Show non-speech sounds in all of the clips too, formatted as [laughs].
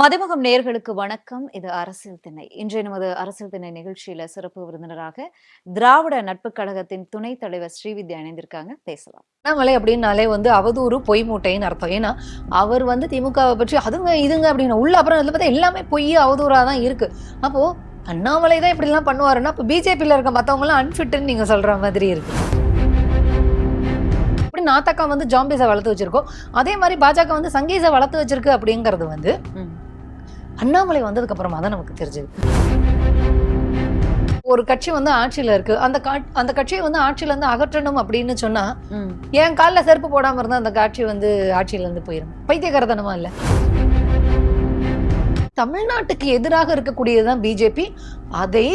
மதிமுகம் நேர்களுக்கு வணக்கம். இது அரசியல் திணை இன்றைய நமது அரசியல் திணை நிகழ்ச்சியில சிறப்பு விருந்தினராக திராவிட நட்பு கழகத்தின் துணைத் தலைவர் ஸ்ரீவித்யா இணைந்திருக்காங்க. பேசலாம். அண்ணாமலை அப்படின்னாலே வந்து அவதூறு பொய் மூட்டைன்னு அர்த்தம். ஏன்னா அவர் வந்து திமுகவை பற்றி அதுங்க இதுங்க அப்படின்னு உள்ள அப்புறம் இதுல பார்த்தா எல்லாமே பொய் அவதூறா தான் இருக்கு. அப்போ அண்ணாமலை தான் இப்படிலாம் பண்ணுவாருன்னா அப்போ பிஜேபியில் இருக்க மற்றவங்களாம் அன்ஃபிட்டுன்னு நீங்க சொல்ற மாதிரி இருக்கு. இப்படி நாத்தக்கா வந்து ஜாம்பிஸை வளர்த்து வச்சிருக்கோம். அதே மாதிரி பாஜக வந்து சங்கீஸை வளர்த்து வச்சிருக்கு அப்படிங்கிறது வந்து அண்ணாமலை வந்ததுக்கு அப்புறமா தான் நமக்கு தெரிஞ்சது. ஒரு கட்சி வந்து ஆட்சியில இருக்கு. அந்த அந்த கட்சியை வந்து ஆட்சியில இருந்து அகற்றணும் அப்படின்னு சொன்னா என் கால்ல செருப்பு போடாம இருந்தா அந்த காட்சி வந்து ஆட்சியில இருந்து போயிடும் பைத்தியக்காரத்தனமா இல்ல. தமிழ்நாட்டுக்கு எதிராக இருக்கக்கூடியதுதான் பிஜேபி. அதை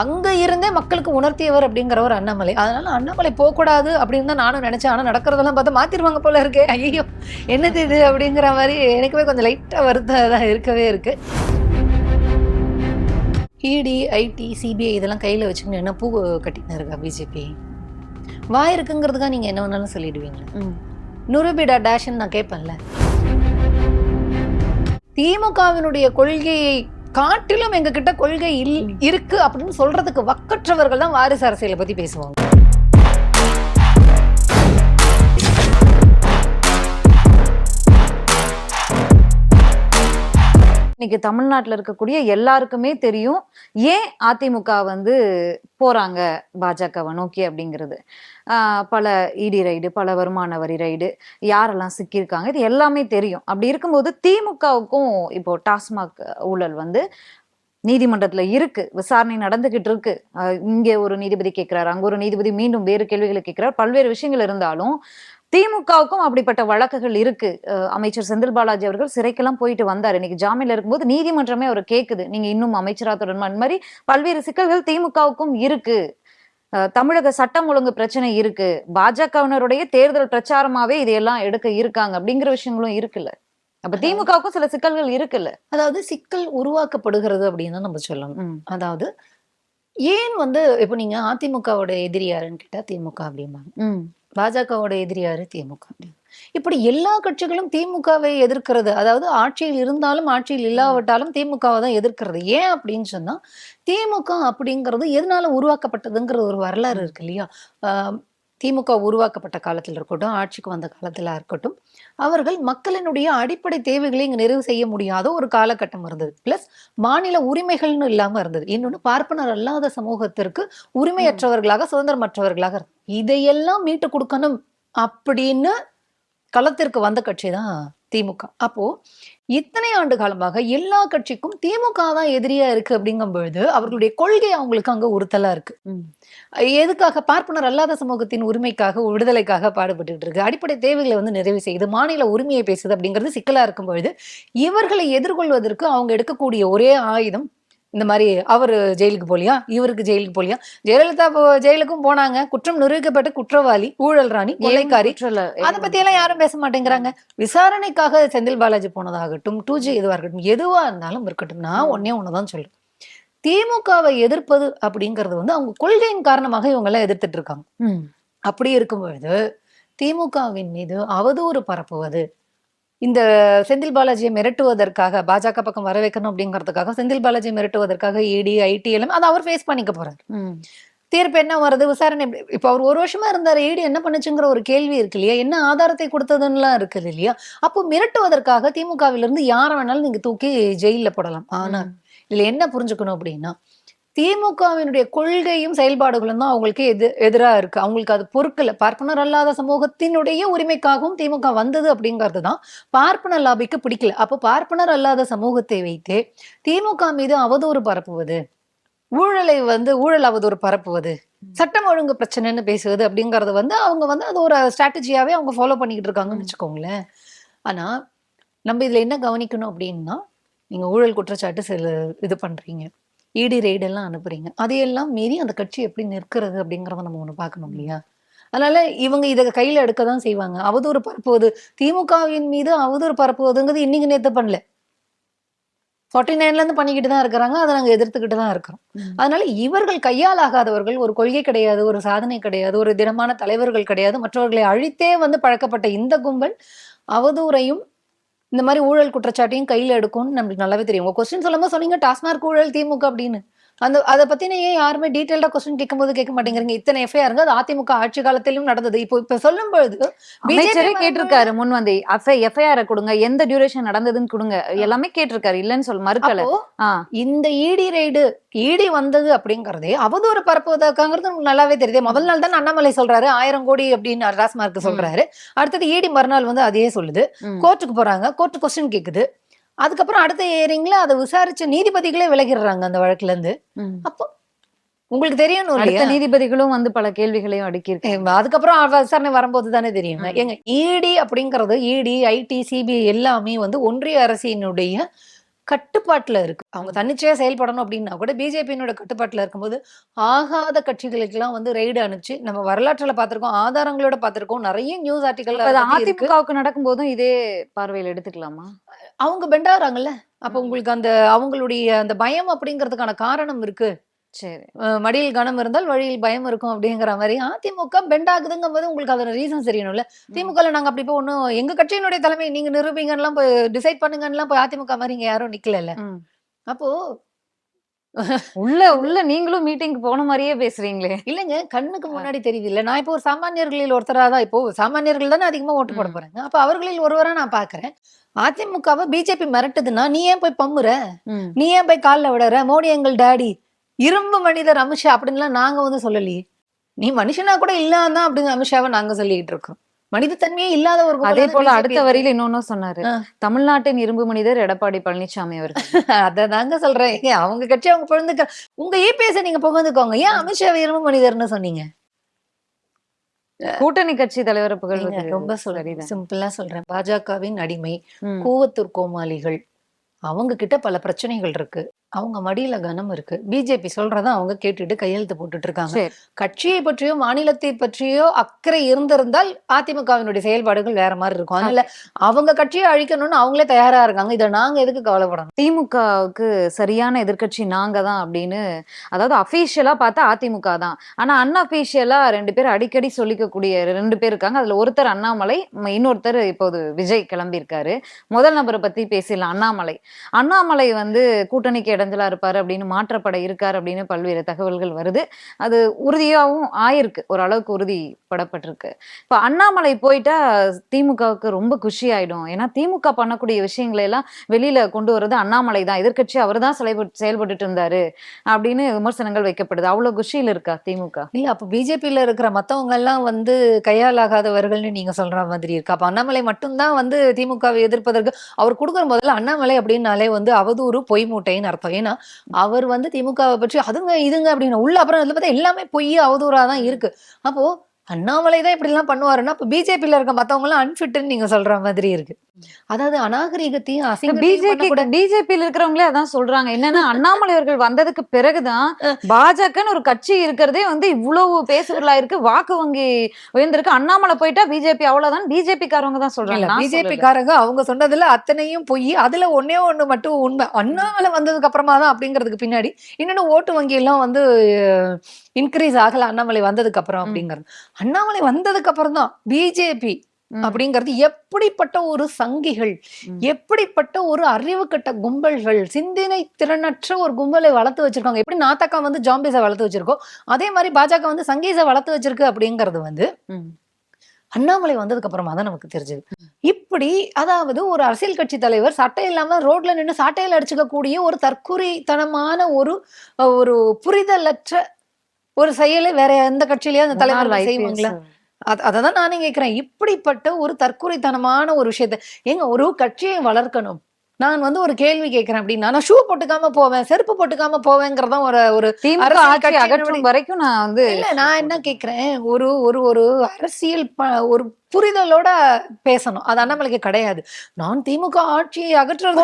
அங்க இருந்தே மக்களுக்கு உணர்த்தியவர் அப்படிங்கிறவர் அண்ணாமலை. அதனால அண்ணாமலை போகக்கூடாது அப்படின்னு தான் நானும் நினைச்சேன். ஆனா நடக்கிறதெல்லாம் பார்த்தா மாத்திருவாங்க போல இருக்கே. ஐயோ என்னது இது அப்படிங்கிற மாதிரி எனக்குமே கொஞ்சம் லைட்டா வருத்தம் இருக்கவே இருக்கு. இடி ஐடி சிபிஐ இதெல்லாம் கையில வச்சுக்கணும் என்ன பூ கட்டின்னு இருக்கா பிஜேபி வாய் இருக்குங்கிறதுக்காக நீங்க என்ன வேணாலும் சொல்லிடுவீங்களா நுருபிடா டேஷ்ன்னு நான் கேட்பேன்ல. திமுகவினுடைய கொள்கையை காட்டிலும் எங்க கிட்ட கொள்கை இல் இருக்கு அப்படின்னு சொல்றதுக்கு வக்கற்றவர்கள் தான் வாரிசு அரசியலை பத்தி பேசுவாங்க. இன்னைக்கு தமிழ்நாட்டுல இருக்கக்கூடிய எல்லாருக்குமே தெரியும் ஏன் அதிமுக வந்து போறாங்க பாஜகவை நோக்கி அப்படிங்கிறது. ஆஹ் பல இடி ரைடு பல வருமான வரி ரைடு யாரெல்லாம் சிக்கியிருக்காங்க இது எல்லாமே தெரியும். அப்படி இருக்கும்போது திமுகவுக்கும் இப்போ டாஸ்மாக் ஊழல் வந்து நீதிமன்றத்துல இருக்கு. விசாரணை நடந்துகிட்டு இருக்கு. இங்கே ஒரு நீதிபதி கேட்கிறாரு அங்க ஒரு நீதிபதி மீண்டும் வேறு கேள்விகளை கேட்கிறார் பல்வேறு விஷயங்கள் இருந்தாலும் திமுகவுக்கும் அப்படிப்பட்ட வழக்குகள் இருக்கு. அமைச்சர் செந்தில் பாலாஜி அவர்கள் சிறைக்கெல்லாம் போயிட்டு வந்தார். இன்னைக்கு ஜாமீன்ல இருக்கும்போது நீதிமன்றமே அவர் கேக்குது. நீங்க இன்னும் அமைச்சரா தொடரணும் அந்த மாதிரி பல்வேறு சிக்கல்கள் திமுகவுக்கும் இருக்கு. தமிழக சட்டம் ஒழுங்கு பிரச்சனை இருக்கு. பாஜகவினருடைய தேர்தல் பிரச்சாரமாவே இதையெல்லாம் எடுக்க இருக்காங்க அப்படிங்கிற விஷயங்களும் இருக்குல்ல. அப்ப திமுகவுக்கும் சில சிக்கல்கள் இருக்குல்ல. அதாவது சிக்கல் உருவாக்கப்படுகிறது அப்படின்னு நம்ம சொல்லணும். அதாவது ஏன் வந்து இப்போ நீங்க அதிமுகவோட எதிரி யாருன்னு கேட்டா திமுக அப்படிம்பாங்க. பாஜகவோட எதிரி யாரு திமுக. அப்படின்னு இப்படி எல்லா கட்சிகளும் திமுகவை எதிர்க்கிறது. அதாவது ஆட்சியில் இருந்தாலும் ஆட்சியில் இல்லாவிட்டாலும் திமுகவை தான் எதிர்க்கிறது. ஏன் அப்படின்னு சொன்னா திமுக அப்படிங்கிறது எதனால உருவாக்கப்பட்டதுங்கிற ஒரு வரலாறு இருக்கு இல்லையா? ஆஹ் திமுக உருவாக்கப்பட்ட காலத்தில் இருக்கட்டும் ஆட்சிக்கு வந்த காலத்துல இருக்கட்டும் அவர்கள் மக்களினுடைய அடிப்படை தேவைகளை இங்க நிறைவு செய்ய முடியாத ஒரு காலகட்டம் இருந்தது. பிளஸ் மாநில உரிமைகள்னு இல்லாம இருந்தது. இன்னொன்னு பார்ப்பனர் அல்லாத சமூகத்திற்கு உரிமையற்றவர்களாக சுதந்திரமற்றவர்களாக இதையெல்லாம் மீட்டு கொடுக்கணும் அப்படின்னு களத்திற்கு வந்த கட்சி தான் திமுக. அப்போ இத்தனை ஆண்டு காலமாக எல்லா கட்சிக்கும் திமுக தான் எதிரியா இருக்கு அப்படிங்கும் பொழுது அவர்களுடைய கொள்கை அவங்களுக்கு அங்க உறுத்தலா இருக்கு. எதுக்காக பார்ப்பனர் அல்லாத சமூகத்தின் உரிமைக்காக விடுதலைக்காக பாடுபட்டுட்டு இருக்கு. அடிப்படை தேவைகளை வந்து நிறைவு செய்யுது மாநில உரிமையை பேசுது அப்படிங்கிறது சிக்கலா இருக்கும் பொழுது இவர்களை எதிர்கொள்வதற்கு அவங்க எடுக்கக்கூடிய ஒரே ஆயுதம் இந்த மாதிரி அவர் ஜெயிலுக்கு போலியா? இவருக்கு ஜெயிலுக்கு போலியா? ஜெயலலிதா ஜெயிலுக்கும் போனாங்க. குற்றம் நிரூபிக்கப்பட்ட குற்றவாளி ஊழல் ராணி கொலைக்காரி. அதை பத்தி எல்லாம் யாரும் பேச மாட்டேங்கிறாங்க. விசாரணைக்காக செந்தில் பாலாஜி போனதாகட்டும் டூ ஜி எதுவா இருக்கட்டும் எதுவா இருந்தாலும் இருக்கட்டும் நான் ஒன்னே ஒண்ணுதான் சொல்றேன். திமுகவை எதிர்ப்பது அப்படிங்கிறது வந்து அவங்க கொள்கையின் காரணமாக இவங்க எல்லாம் எதிர்த்துட்டு இருக்காங்க. அப்படி இருக்கும் பொழுது திமுகவின் மீது அவதூறு பரப்புவது இந்த செந்தில் பாலாஜியை மிரட்டுவதற்காக பாஜக பக்கம் வர வைக்கணும் அப்படிங்கிறதுக்காக செந்தில் பாலாஜியை மிரட்டுவதற்காக இடி ஐடி எல்லாம் அதை அவர் ஃபேஸ் பண்ணிக்க போறாரு. தீர்ப்பு என்ன வருது? விசாரணை இப்போ அவர் ஒரு வருஷமா இருந்தார் ஈடு என்ன பண்ணுச்சுங்கிற ஒரு கேள்வி இருக்கு இல்லையா? என்ன ஆதாரத்தை கொடுத்ததுன்னுலாம் இருக்குது இல்லையா? அப்போ மிரட்டுவதற்காக திமுகவிலிருந்து யாரை வேணாலும் நீங்க தூக்கி ஜெயில்ல போடலாம். ஆனா இதுல என்ன புரிஞ்சுக்கணும் அப்படின்னா திமுகவினுடைய கொள்கையும் செயல்பாடுகளும் தான் அவங்களுக்கு எது எதிராக இருக்கு. அவங்களுக்கு அது பொறுக்கல. பார்ப்பனர் அல்லாத சமூகத்தினுடைய உரிமைக்காகவும் திமுக வந்தது அப்படிங்கிறது தான் பார்ப்பனர் லாபிக்கு பிடிக்கல. அப்போ பார்ப்பனர் அல்லாத சமூகத்தை வைத்தே திமுக மீது அவதூறு பரப்புவது ஊழலை வந்து ஊழல் அவதூறு பரப்புவது சட்டம் ஒழுங்கு பிரச்சனைன்னு பேசுவது அப்படிங்கறது வந்து அவங்க வந்து அது ஒரு ஸ்ட்ராட்டஜியாவே அவங்க ஃபாலோ பண்ணிக்கிட்டு இருக்காங்கன்னு வச்சுக்கோங்களேன். ஆனா நம்ம இதுல என்ன கவனிக்கணும் அப்படின்னா நீங்க ஊழல் குற்றச்சாட்டு சில இது பண்றீங்க. இடி எல்லாம் அனுப்புறீங்க. அதையெல்லாம் மீறி அந்த கட்சி எப்படி நிற்கிறது அப்படிங்கறத நம்ம ஒண்ணு பார்க்கணும் இல்லையா? அதனால இவங்க இதை கையில எடுக்க தான் செய்வாங்க. அவதூறு பரப்புவது திமுகவின் மீது அவதூறு பரப்புவதுங்கிறது இன்னைக்கு நேத்து பண்ணல. ஃபார்ட்டி நைன்ல இருந்து பண்ணிக்கிட்டு தான் இருக்கிறாங்க. அதை நாங்க எதிர்த்துக்கிட்டு தான் இருக்கிறோம். அதனால இவர்கள் கையால் ஆகாதவர்கள் ஒரு கொள்கை கிடையாது ஒரு சாதனை கிடையாது ஒரு திடமான தலைவர்கள் கிடையாது. மற்றவர்களை அழித்தே வந்து பழக்கப்பட்ட இந்த கும்பல் அவதூறையும் இந்த மாதிரி ஊழல் குற்றச்சாட்டையும் கையில் எடுக்கும்னு நம்மளுக்கு நல்லாவே தெரியும். உங்க கொஸ்டின் சொல்லும்போது சொன்னீங்க டாஸ்மார்க் ஊழல் திமுக அப்படின்னு. அந்த அதை பத்தின ஏன் யாருமே டீட்டெயில்டா கொஸ்டின் கேட்கும்போது கேட்க மாட்டேங்கிறீங்க? இத்தனை எஃப்ஐஆருங்க அது அதிமுக ஆட்சி காலத்திலும் நடந்தது. இப்போ இப்ப சொல்லும் பொழுது அமைச்சரே கேட்டிருக்காரு முன் வந்து எஃப்ஐஆர் கொடுங்க எந்த டியூரேஷன் நடந்ததுன்னு கொடுங்க. எல்லாமே கேட்டிருக்காரு இல்லன்னு சொல்ல மறுக்கல. இந்த இடி ரைடு இடி வந்தது அப்படிங்கறதே அவதூறு பரப்புவதற்காங்கிறது நல்லாவே தெரியுது. முதல் நாள் தான் அண்ணாமலை சொல்றாரு ஆயிரம் கோடி அப்படின்னு டாஸ்மார்க் சொல்றாரு. அடுத்தது இடி மறுநாள் வந்து அதையே சொல்லுது. கோர்ட்டுக்கு போறாங்க கோர்ட்டு கொஸ்டின் கேக்குது. அதுக்கப்புறம் அடுத்த ஏரிங்ல அதை விசாரிச்ச நீதிபதிகளே விலகிடுறாங்க அந்த வழக்குல இருந்து. அப்போ உங்களுக்கு தெரியணும் இல்லையா? நீதிபதிகளும் வந்து பல கேள்விகளையும் அடுக்கியிருக்கு. ஏ, அதுக்கப்புறம் விசாரணை வரும்போது தானே தெரியும். எங்க இடி அப்படிங்கறது இடி ஐடி சிபிஐ எல்லாமே வந்து ஒன்றிய அரசினுடைய கட்டுப்பாட்டுல இருக்கு. அவங்க தன்னிச்சையா செயல்படணும் அப்படின்னா கூட பிஜேபியினோட கட்டுப்பாட்டுல இருக்கும்போது ஆகாத கட்சிகளுக்கெல்லாம் வந்து ரெய்டு அனுப்பிச்சு நம்ம வரலாற்றுல பார்த்திருக்கோம் ஆதாரங்களோட பார்த்திருக்கோம் நிறைய நியூஸ் அது அதிமுகவுக்கு நடக்கும் போதும் இதே பார்வையில் எடுத்துக்கலாமா? அவங்க பெண்டாகிறாங்கல்ல? அப்ப உங்களுக்கு அந்த அவங்களுடைய அந்த பயம் அப்படிங்கிறதுக்கான காரணம் இருக்கு. சரி. மடியில் கனம் இருந்தால் வழியில் பயம் இருக்கும் அப்படிங்கிற மாதிரி அதிமுக பெண்ட் ஆகுதுங்கும் போது உங்களுக்கு அதோட ரீசன் தெரியணும்ல? திமுக நாங்க அப்படி போய் ஒண்ணும் எங்க கட்சியினுடைய தலைமை நீங்க நிரூபிங்கலாம் போய் டிசைட் பண்ணுங்கலாம் போய் அதிமுக மாதிரி இங்க யாரும் நிக்கல. அப்போ உள்ள உள்ள நீங்களும் மீட்டிங் போன மாதிரியே பேசுறீங்களே. இல்லைங்க கண்ணுக்கு முன்னாடி தெரியுது இல்ல நான் இப்போ ஒரு சாமானியர்களில் ஒருத்தரா தான் இப்போ சாமானியர்கள் தானே அதிகமா ஓட்டு போட. போறாங்க. அப்ப அவர்களில் ஒருவரா நான் பாக்குறேன். அதிமுகவை பிஜேபி மிரட்டுதுன்னா நீ ஏன் போய் பம்முற. நீ ஏன் போய் கால்ல விடுற? மோடி எங்கள் டாடி. இரும்பு மனிதர் அமித்ஷா அப்படின்லாம் நாங்க வந்து சொல்லலையே. நீ மனுஷனா கூட இல்லாதான் அப்படின்னு அமித்ஷாவை நாங்க சொல்லிக்கிட்டு இருக்கோம். மனிதத்தன்மையே இல்லாத ஒரு அதே போல அடுத்த. வரியில இன்னொன்னும் சொன்னாரு. தமிழ்நாட்டின் இரும்பு மனிதர் எடப்பாடி பழனிசாமி அவர்கள். [laughs] அததாங்க சொல்றேன். ஏங்க, அவங்க கட்சி அவங்க பொழுதுக்க உங்க ஏபிஎஸ் நீங்க புகழ்ந்துக்கோங்க ஏன் அமித்ஷா இரும்பு மனிதர்னு சொன்னீங்க? கூட்டணி கட்சி தலைவரை புகழ்வது ரொம்ப சொல்றேன். சிம்பிளா சொல்றேன். பாஜகவின் அடிமை. கூவத்தூர் கோமாளிகள். அவங்க கிட்ட பல பிரச்சனைகள் இருக்கு. அவங்க மடியில கனம் இருக்கு. பிஜேபி சொல்றத அவங்க கேட்டுட்டு கையெழுத்து போட்டுட்டு இருக்காங்க கட்சியை பற்றியோ மாநிலத்தை பற்றியோ அக்கறை இருந்திருந்தால் அதிமுகவினுடைய செயல்பாடுகள் வேற மாதிரி இருக்கும். அதனால அவங்க கட்சியை அழிக்கணும்னு அவங்களே தயாரா இருக்காங்க. இதை நாங்க எதுக்கு கவலைப்படணும்? திமுகவுக்கு சரியான எதிர்க்கட்சி நாங்க தான் அப்படின்னு அதாவது அபிஷியலா பார்த்தா அதிமுக தான். ஆனா அன்அபிஷியலா ரெண்டு பேர் அடிக்கடி சொல்லிக்கக்கூடிய ரெண்டு பேர் இருக்காங்க. அதுல ஒருத்தர் அண்ணாமலை இன்னொருத்தர் இப்போது விஜய் கிளம்பியிருக்காரு. முதல் நபரை பத்தி பேசிடலாம். அண்ணாமலை. அண்ணாமலை வந்து கூட்டணிக்கு இடைஞ்சலா இருப்பாரு அப்படின்னு மாற்றப்பட இருக்காரு அப்படின்னு பல்வேறு தகவல்கள் வருது. அது உறுதியாகவும் ஆயிருக்கு. ஓரளவுக்கு உறுதிப்படப்பட்டிருக்கு. இப்ப அண்ணாமலை போயிட்டா திமுகவுக்கு ரொம்ப குஷி ஆயிடும். ஏன்னா திமுக பண்ணக்கூடிய விஷயங்களை எல்லாம் வெளியில கொண்டு வர்றது அண்ணாமலை தான். எதிர்க்கட்சி அவர் தான் செயல்பட்டுட்டு இருந்தாரு அப்படின்னு விமர்சனங்கள் வைக்கப்படுது. அவ்வளவு குஷியில் இருக்கா திமுக? இல்ல அப்ப பிஜேபியில இருக்கிற மத்தவங்க எல்லாம் வந்து கையாலாகாதவர்கள்னு நீங்க சொல்ற மாதிரி இருக்கு. அப்ப அண்ணாமலை மட்டும்தான் வந்து திமுகவை எதிர்ப்பதற்கு அவர் கொடுக்குற முதல்ல அண்ணாமலை அப்படின்னாலே வந்து அவதூறு பொய் மூட்டைன்னு அர்த்தம். ஏன்னா அவர் வந்து திமுகவை பற்றி அதுங்க இதுங்க அப்படின்னு. உள்ள அப்புறம் இதில் பார்த்தா எல்லாமே பொய் அவதூறா தான் இருக்கு. அப்போ அண்ணாமலை தான் இப்படி எல்லாம் பண்ணுவாருன்னா அப்ப பிஜேபியில இருக்க மத்தவங்க எல்லாம் அன்பிட்னு நீங்க சொல்ற மாதிரி இருக்கு. அதாவது அநாகரிகத்தையும் அசிங்கத்தையும் பிஜேபி பண்ணக்கூடாது. பிஜேபியில் இருக்கிறவங்களே அதான் சொல்றாங்க. என்னன்னா [laughs] அண்ணாமலை அவர்கள் வந்ததுக்கு பிறகுதான் பாஜகன்னு ஒரு கட்சி இருக்கிறதே வந்து இவ்வளவு பேசுபொருளா இருக்கு வாக்கு வங்கி உயர்ந்திருக்கு. அண்ணாமலை போயிட்டா பிஜேபி அவ்வளவுதான் பிஜேபி காரவங்க தான் சொல்றாங்க. இல்ல நான் பிஜேபி சொல்லல. காரங்க அவங்க சொன்னதுல அத்தனையும் பொய். அதுல ஒன்னே ஒண்ணு மட்டும் உண்மை. அண்ணாமலை வந்ததுக்கு அப்புறமா தான் அப்படிங்கிறதுக்கு பின்னாடி இன்னொன்னு ஓட்டு வங்கி எல்லாம் வந்து இன்க்ரீஸ் ஆகல அண்ணாமலை வந்ததுக்கு அப்புறம். அப்படிங்கிறது அண்ணாமலை வந்ததுக்கு அப்புறம் தான் பிஜேபி. அப்படிங்கிறது எப்படிப்பட்ட ஒரு சங்கிகள். எப்படிப்பட்ட ஒரு அறிவு கட்ட கும்பல்கள் சிந்தனை திறனற்ற ஒரு கும்பலை வளர்த்து வச்சிருக்காங்க எப்படி நாத்தக்கா வந்து ஜாம்பிஸை வளர்த்து வச்சிருக்கோம் அதே மாதிரி பாஜக வந்து சங்கீஸை வளர்த்து வச்சிருக்கு அப்படிங்கிறது வந்து. அண்ணாமலை வந்ததுக்கு அப்புறமா தான் நமக்கு தெரிஞ்சது இப்படி அதாவது ஒரு அரசியல் கட்சி தலைவர் சட்டை இல்லாம ரோட்ல நின்று சாட்டையில அடிச்சுக்க கூடிய ஒரு தற்குறித்தனமான ஒரு ஒரு புரிதலற்ற ஒரு செயலை வேற எந்த கட்சியிலயும் அந்த IPS செய்வாங்களா? அத- அததான் நானே கேட்கிறேன் இப்படிப்பட்ட ஒரு தற்குறித்தனமான ஒரு விஷயத்த ஏங்க ஒரு கட்சியை வளர்க்கணும். நான் வந்து ஒரு கேள்வி கேட்கிறேன் அப்படின்னா நான் ஷூ போட்டுக்காம போவேன் செருப்பு போட்டுக்காம போவேங்கிறதான் ஒரு ஒரு ஆட்சி அகற்றும் வரைக்கும் நான் வந்து இல்ல நான் என்ன கேக்குறேன் ஒரு ஒரு ஒரு அரசியல் ஒரு புரிதலோட பேசணும். அது அண்ணாமலைக்கு கிடையாது. நான் திமுக ஆட்சியை அகற்றுறது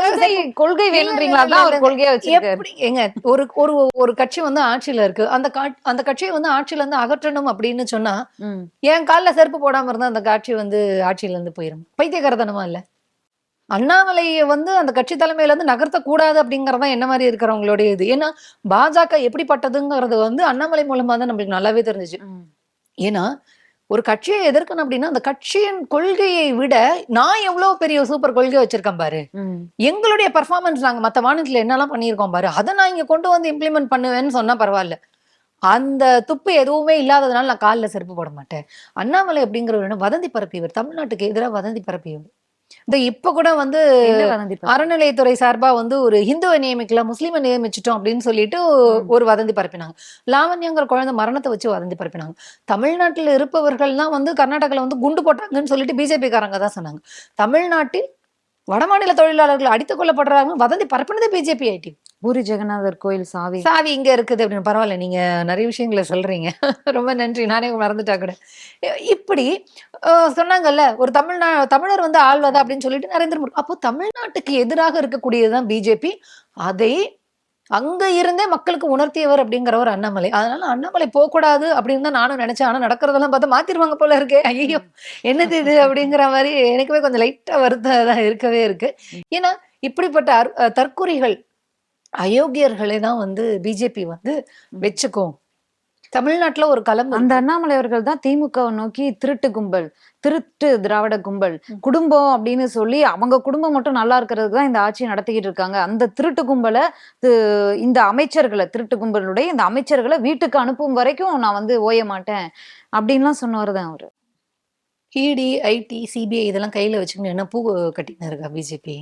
கொள்கை வேணுன்றீங்களா? அவர் கொள்கையா எப்படி எங்க ஒரு ஒரு ஒரு கட்சி வந்து ஆட்சியில இருக்கு. அந்த அந்த கட்சியை வந்து ஆட்சியில இருந்து அகற்றணும் அப்படின்னு சொன்னா. என் கால்ல செருப்பு போடாம இருந்தா அந்த காட்சி வந்து ஆட்சியில இருந்து போயிரும். பைத்தியக்காரத்தனமா இல்ல? அண்ணாமலையை வந்து அந்த கட்சி தலைமையில இருந்து நகர்த்த கூடாது அப்படிங்கறதா என்ன மாதிரி இருக்கிறவங்களுடைய இது? ஏன்னா பாஜக எப்படிப்பட்டதுங்கிறது வந்து அண்ணாமலை மூலமா தான் நம்மளுக்கு நல்லாவே தெரிஞ்சுச்சு. ஏன்னா ஒரு கட்சியை எதிர்க்கணும் அப்படின்னா அந்த கட்சியின் கொள்கையை விட நான் எவ்வளவு பெரிய சூப்பர் கொள்கை வச்சிருக்கேன் பாரு. எங்களுடைய பெர்ஃபார்மன்ஸ் நாங்க மத்த மாநிலத்துல என்னெல்லாம் பண்ணியிருக்கோம் பாரு அதை நான் இங்க கொண்டு வந்து இம்ப்ளிமெண்ட் பண்ணுவேன்னு சொன்னா பரவாயில்ல. அந்த துப்பு எதுவுமே இல்லாததுனால நான் காலில் செருப்பு போட மாட்டேன். அண்ணாமலை அப்படிங்கிறவர் வதந்தி பரப்பியவர் தமிழ்நாட்டுக்கு எதிராக வதந்தி பரப்பியவர். இந்த இப்ப கூட வந்து அறநிலையத்துறை சார்பா வந்து ஒரு ஹிந்துவை நியமிக்கல முஸ்லீமை நியமிச்சிட்டோம் அப்படின்னு சொல்லிட்டு ஒரு வதந்தி பரப்பினாங்க. லாவண்யங்கிற குழந்தை மரணத்தை வச்சு வதந்தி பரப்பினாங்க. தமிழ்நாட்டில் இருப்பவர்கள் தான் வந்து கர்நாடகால வந்து குண்டு போட்டாங்கன்னு சொல்லிட்டு பிஜேபி காரங்க தான் சொன்னாங்க. தமிழ்நாட்டில் வடமாநில தொழிலாளர்கள் அடித்துக் கொல்லப்படுறாங்க. வதந்தி பரப்பினதே பிஜேபி ஐடி பூரி ஜெகநாதர் கோயில் சாவி. சாவி இங்க இருக்குது அப்படின்னு. பரவாயில்ல நீங்க நிறைய விஷயங்களை சொல்றீங்க. ரொம்ப நன்றி. நானே மறந்துட்டா கூட. இப்படி சொன்னாங்கல்ல ஒரு தமிழ்நா தமிழர் வந்து ஆள்வதா அப்படின்னு சொல்லிட்டு நரேந்திர மோடி. அப்போ தமிழ்நாட்டுக்கு எதிராக இருக்கக்கூடியதுதான் பிஜேபி அதை அங்க இருந்தே மக்களுக்கு உணர்த்தியவர் அப்படிங்கிறவர் அண்ணாமலை. அதனால அண்ணாமலை போகக்கூடாது அப்படின்னு தான் நானும் நினைச்சேன். ஆனா நடக்கிறதெல்லாம் பார்த்தா மாத்திருவாங்க போல இருக்கே. ஐயோ என்னது இது அப்படிங்கிற மாதிரி எனக்குமே கொஞ்சம் லைட்டா வருத்தம் தான் இருக்கவே இருக்கு. ஏன்னா இப்படிப்பட்ட அர்- அஹ், தற்குறிகள் அயோக்கியர்களை தான் வந்து பிஜேபி வந்து வச்சுக்கும். தமிழ்நாட்டுல ஒரு களம். அந்த அண்ணாமலை அவர்கள் தான் திமுகவை நோக்கி திருட்டு கும்பல் திருட்டு திராவிட கும்பல் குடும்பம் அப்படின்னு சொல்லி அவங்க குடும்பம் மட்டும் நல்லா இருக்கிறதுக்கு தான் இந்த ஆட்சி நடத்திக்கிட்டு இருக்காங்க. அந்த திருட்டு கும்பலை இந்த அமைச்சர்களை திருட்டு கும்பலுடைய இந்த அமைச்சர்களை வீட்டுக்கு அனுப்பும் வரைக்கும் நான் வந்து ஓய மாட்டேன் அப்படின்லாம் சொன்னவர் தான் அவரு. இடி ஐடி சிபிஐ இதெல்லாம் கையில வச்சுக்கணும் என்ன பூ கட்டின்னு இருக்கா பிஜேபி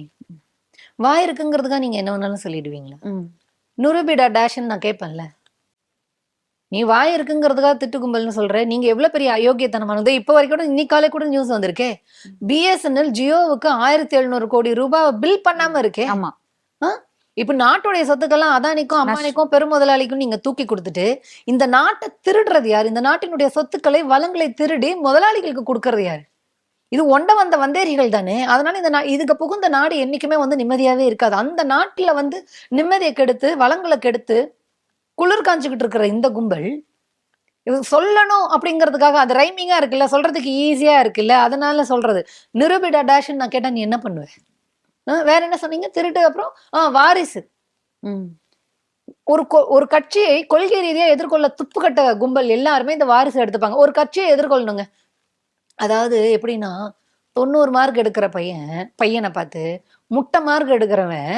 வாய் இருக்குங்கிறதுக்காக நீங்க என்ன வேணாலும் சொல்லிடுவீங்களா. நுருபிடா டேஷ்ன்னு நான் கேட்பேன்ல. நீ வாய் இருக்குங்கிறதுக்காக திட்டு கும்பல்னு சொல்ற. நீங்க எவ்வளவு பெரிய அயோக்கியத்தனமானது இப்ப வரைக்கும் கூட இன்னைக்கு காலை கூட நியூஸ் வந்திருக்கே. பிஎஸ்என்எல் ஜியோவுக்கு ஆயிரத்தி எழுநூறு கோடி ரூபாய் பில் பண்ணாம இருக்கே. ஆமா. இப்ப நாட்டுடைய சொத்துக்கெல்லாம் அதானிக்கும் அம்பானிக்கும் பெருமுதலாளிக்கும் நீங்க தூக்கி கொடுத்துட்டு இந்த நாட்டை திருடுறது யார்? இந்த நாட்டினுடைய சொத்துக்களை வளங்களை திருடி முதலாளிகளுக்கு கொடுக்கறது யார்? இது ஒண்ட வந்த வந்தேரிகள் தானே. அதனால இந்த நா- இதுக்கு புகுந்த நாடு என்னைக்குமே வந்து நிம்மதியாவே இருக்காது. அந்த நாட்டுல வந்து நிம்மதியை கெடுத்து வளங்களை கெடுத்து குளிர் காஞ்சிக்கிட்டு இருக்கிற இந்த கும்பல் இது சொல்லணும் அப்படிங்கிறதுக்காக அது ரைமிங்காக இருக்குல்ல சொல்கிறதுக்கு ஈஸியாக இருக்குல்ல அதனால சொல்கிறது நிரூபிடா டேஷ்ன்னு நான் கேட்டால் நீ என்ன பண்ணுவேன் வேற என்ன சொன்னீங்க? திருட்டு அப்புறம் ஆ வாரிசு. ம். ஒரு கொ- ஒரு கட்சியை கொள்கை ரீதியாக எதிர்கொள்ள துப்புக்கட்ட கும்பல் எல்லாருமே இந்த வாரிசு எடுத்துப்பாங்க. ஒரு கட்சியை எதிர்கொள்ளணுங்க. அதாவது எப்படின்னா தொண்ணூறு மார்க் எடுக்கிற பையன் பையனை பார்த்து முட்டை மார்க் எடுக்கிறவன்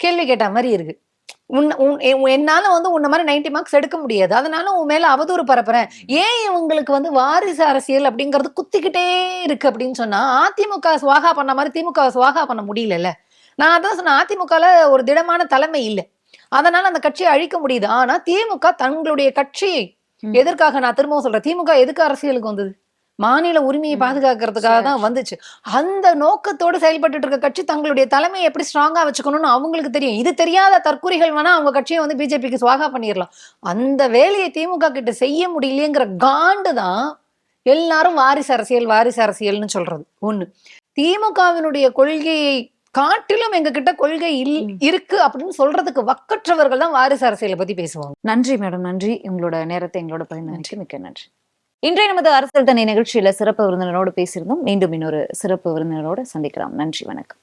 கேள்வி கேட்ட மாதிரி இருக்குது உன் என்னால வந்து உன்ன மாதிரி 90 மார்க்ஸ் எடுக்க முடியாது. அதனால உன் மேல அவதூறு பரப்புறேன். ஏன் இவங்களுக்கு வந்து வாரிசு அரசியல் அப்படிங்கிறது குத்திக்கிட்டே இருக்கு அப்படின்னு சொன்னா அதிமுக சுவாகா பண்ண மாதிரி திமுக சுவாகா பண்ண முடியலல்ல. நான் அதான் சொன்னேன் அதிமுகல ஒரு திடமான தலைமை இல்லை. அதனால அந்த கட்சியை அழிக்க முடியுது. ஆனா திமுக தங்களுடைய கட்சியை. எதற்காக நான் திரும்பவும் சொல்றேன்? திமுக எதுக்கு அரசியலுக்கு வந்தது? மாநில உரிமையை. பாதுகாக்கிறதுக்காக தான் வந்துச்சு. அந்த நோக்கத்தோடு செயல்பட்டு இருக்க கட்சி தங்களுடைய தலைமையை எப்படி ஸ்ட்ராங்கா வச்சுக்கணும்னு அவங்களுக்கு தெரியும். இது தெரியாத தற்குறிகள் வேணா அவங்க கட்சியை வந்து பிஜேபிக்கு சுவாகா பண்ணிடலாம். அந்த வேலையை திமுக கிட்ட செய்ய முடியலையேங்கிற காண்டு தான் எல்லாரும் வாரிசு அரசியல் வாரிசு அரசியல்னு சொல்றது. ஒண்ணு. திமுகவினுடைய கொள்கையை காட்டிலும் எங்க கிட்ட கொள்கை இல். இருக்கு அப்படின்னு சொல்றதுக்கு வக்கற்றவர்கள் தான் வாரிசு அரசியலை பத்தி பேசுவாங்க. நன்றி மேடம் நன்றி. உங்களோட நேரத்தை எங்களோட பகிர்ந்தமைக்கு மிக்க நன்றி. இன்றைய நமது அரசியல் தனி நிகழ்ச்சியில சிறப்பு விருந்தினரோடு பேசியிருந்தோம். மீண்டும் இன்னொரு சிறப்பு விருந்தினரோடு சந்திக்கலாம். நன்றி வணக்கம்.